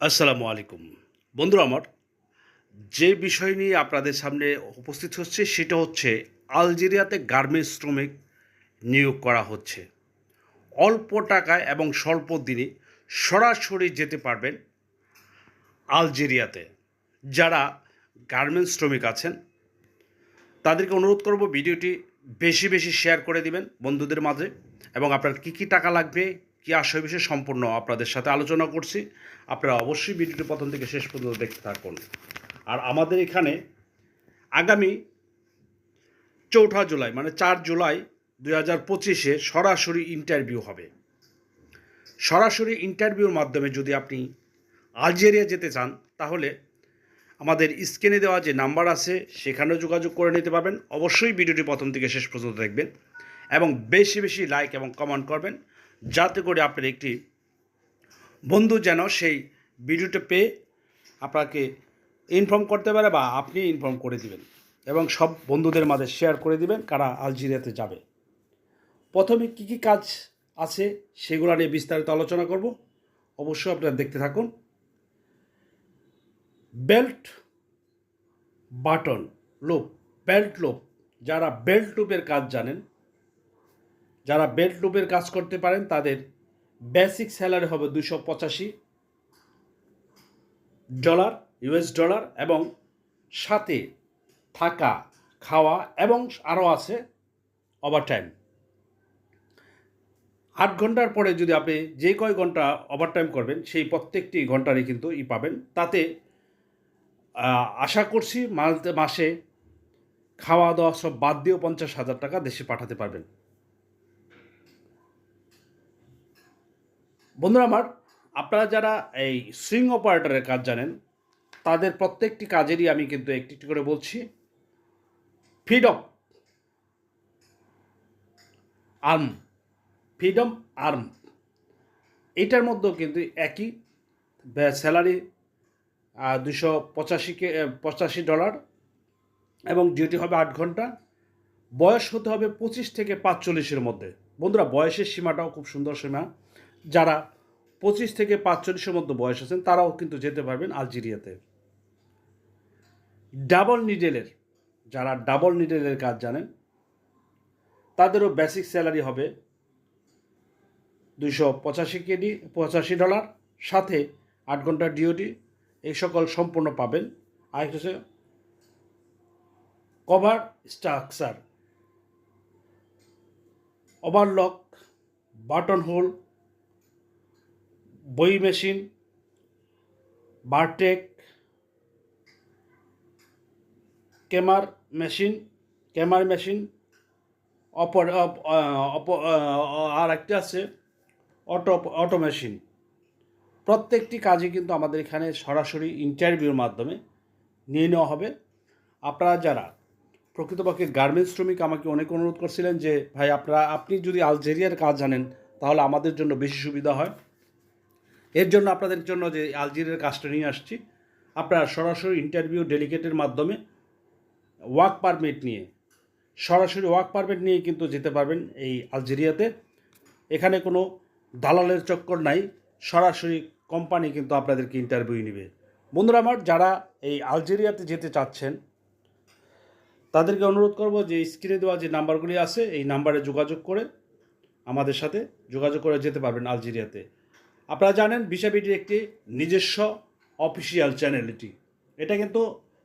আসসালামু আলাইকুম। বন্ধুরা আমার, যে বিষয় নিয়ে আপনাদের সামনে উপস্থিত হচ্ছে সেটা হচ্ছে আলজেরিয়াতে গার্মেন্টস শ্রমিক নিয়োগ করা হচ্ছে। অল্প টাকায় এবং স্বল্প দিনে সরাসরি যেতে পারবেন আলজেরিয়াতে। যারা গার্মেন্টস শ্রমিক আছেন, তাদেরকে অনুরোধ করব ভিডিওটি বেশি বেশি শেয়ার করে দিবেন বন্ধুদের মাঝে এবং আপনার কী কী টাকা লাগবে কী আশয় বিষয়ে সম্পূর্ণ আপনাদের সাথে আলোচনা করছি। আপনারা অবশ্যই ভিডিওটি প্রথম থেকে শেষ পর্যন্ত দেখতে থাকুন। আর আমাদের এখানে আগামী চৌঠা জুলাই মানে চার জুলাই দুই হাজার পঁচিশে সরাসরি ইন্টারভিউ হবে। সরাসরি ইন্টারভিউর মাধ্যমে যদি আপনি আলজেরিয়া যেতে চান, তাহলে আমাদের স্ক্রিনে দেওয়া যে নাম্বার আছে, সেখানেও যোগাযোগ করে নিতে পারবেন। অবশ্যই ভিডিওটি প্রথম থেকে শেষ পর্যন্ত দেখবেন এবং বেশি বেশি লাইক এবং কমেন্ট করবেন। যাতে করে আপনার একটি বন্ধু যেন সেই ভিডিওটা পেয়ে আপনাকে ইনফর্ম করতে পারে বা আপনি ইনফর্ম করে দিবেন এবং সব বন্ধুদের মাঝে শেয়ার করে দিবেন কারা আলজেরিয়াতে যাবে। প্রথমে কী কী কাজ আছে সেগুলো নিয়ে বিস্তারিত আলোচনা করব। অবশ্যই আপনারা দেখতে থাকুন। বেল্ট বাটন, লোপ, বেল্ট লোপ, যারা বেল্ট লুপের কাজ জানেন যারা বেল্ট লুপের কাজ করতে পারেন, তাদের বেসিক স্যালারি হবে দুশো পঁচাশি ডলার ইউএস ডলার এবং সাথে থাকা, খাওয়া এবং আরও আছে ওভারটাইম আট ঘণ্টার পরে যদি আপনি যে কয় ঘণ্টা ওভারটাইম করবেন, সেই প্রত্যেকটি ঘন্টারই কিন্তু ই পাবেন। তাতে আশা করছি মাস- খাওয়া দাওয়া সব বাদ দিয়েও পঞ্চাশ হাজার টাকা দেশে পাঠাতে পারবেন। বন্ধুরা আমার, আপনারা যারা এই সুইং অপারেটরের কাজ জানেন, তাদের প্রত্যেকটি কাজেরই আমি কিন্তু একটি একটি করে বলছি ফ্রিডম আর্ম ফ্রিডম আর্ম এটার মধ্যেও কিন্তু একই স্যালারি দুশো পঁচাশিকে পঁচাশি ডলার এবং ডিউটি হবে আট ঘণ্টা, বয়স হতে হবে পঁচিশ থেকে পাঁচচল্লিশের মধ্যে। বন্ধুরা, বয়সের সীমাটাও খুব সুন্দর সীমা। যারা পঁচিশ থেকে পাঁচচল্লিশের মধ্যে বয়স আছেন, তারাও কিন্তু যেতে পারবেন আলজেরিয়াতে। ডাবল নিডেলের, যারা ডাবল নিডেলের কাজ জানেন, তাদেরও বেসিক স্যালারি হবে দুইশো পঁচাশি কেডি, পঁচাশি ডলার। সাথে আট ঘণ্টার ডিওটি এই সকল সম্পূর্ণ পাবেন। আর হচ্ছে cover structure. Overlock, button hole বই মেশিন, বারটেক, ক্যামার মেশিন ক্যামার মেশিন, অপর, অপ- অপ- আর একটা আছে, অটো অটো মেশিন। প্রত্যেকটি কাজে কিন্তু আমাদের এখানে সরাসরি ইন্টারভিউর মাধ্যমে নিয়ে নেওয়া হবে। আপনারা যারা প্রকৃতপক্ষে গার্মেন্টস শ্রমিক, আমাকে অনেক অনুরোধ করছিলেন যে, ভাই, আপনারা, আপনি যদি আলজেরিয়ার কাজ জানেন, তাহলে আমাদের জন্য বেশি সুবিধা হয়। এর জন্য আপনাদের জন্য যে আলজেরিয়ার কাজটা নিয়ে আসছি, আপনারা সরাসরি ইন্টারভিউ ডেলিগেটের মাধ্যমে ওয়ার্ক পারমিট নিয়ে, সরাসরি ওয়ার্ক পারমিট নিয়ে কিন্তু যেতে পারবেন এই আলজেরিয়াতে। এখানে কোনো দালালের চক্কর নাই, সরাসরি কোম্পানি কিন্তু আপনাদেরকে ইন্টারভিউ নেবে। বন্ধুরা আমার, যারা এই আলজেরিয়াতে যেতে চাচ্ছেন, তাদেরকে অনুরোধ করব যে স্ক্রিনে দেওয়া যে নাম্বারগুলি আছে, এই নাম্বারে যোগাযোগ করে আমাদের সাথে যোগাযোগ করে যেতে পারবেন আলজেরিয়াতে। আপনারা জানেন বিশাবিটির একটি নিজস্ব অফিসিয়াল চ্যানেল এটি। এটা কিন্তু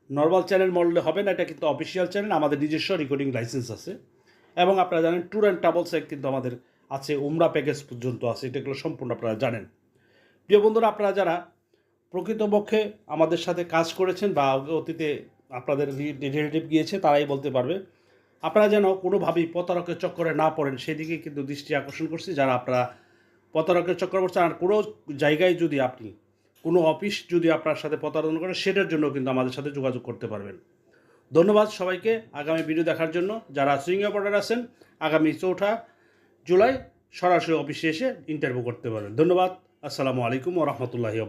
নর্মাল চ্যানেল মডেলে হবে না, এটা কিন্তু অফিসিয়াল চ্যানেল আমাদের নিজস্ব রেকর্ডিং লাইসেন্স আছে। এবং আপনারা জানেন ট্যুর অ্যান্ড ট্রাভেলস কিন্তু আমাদের আছে, উমরা প্যাকেজ পর্যন্ত আছে এটাগুলো সম্পূর্ণ আপনারা জানেন। প্রিয় বন্ধুরা, আপনারা যারা প্রকৃতপক্ষে আমাদের সাথে কাজ করেছেন বা অতীতে আপনাদের রিলেটিভ গিয়েছে, তারাই বলতে পারবে। আপনারা যেন কোনোভাবেই প্রতারকের চক্করে না পড়েন সেদিকে কিন্তু দৃষ্টি আকর্ষণ করছি। যারা আপনারা প্রতারকের চক্রবর্তী। আর কোনো জায়গায় যদি আপনি, কোনো অফিস যদি আপনার সাথে প্রতারণা করে, সেটার জন্য কিন্তু আমাদের সাথে যোগাযোগ করতে পারবেন। ধন্যবাদ সবাইকে আগামী ভিডিও দেখার জন্য। যারা সুইং অপারেটার আছেন, আগামী চৌঠা জুলাই সরাসরি অফিসে এসে ইন্টারভিউ করতে পারবেন। ধন্যবাদ, আসসালামু আলাইকুম ও রহমতুল্লাহি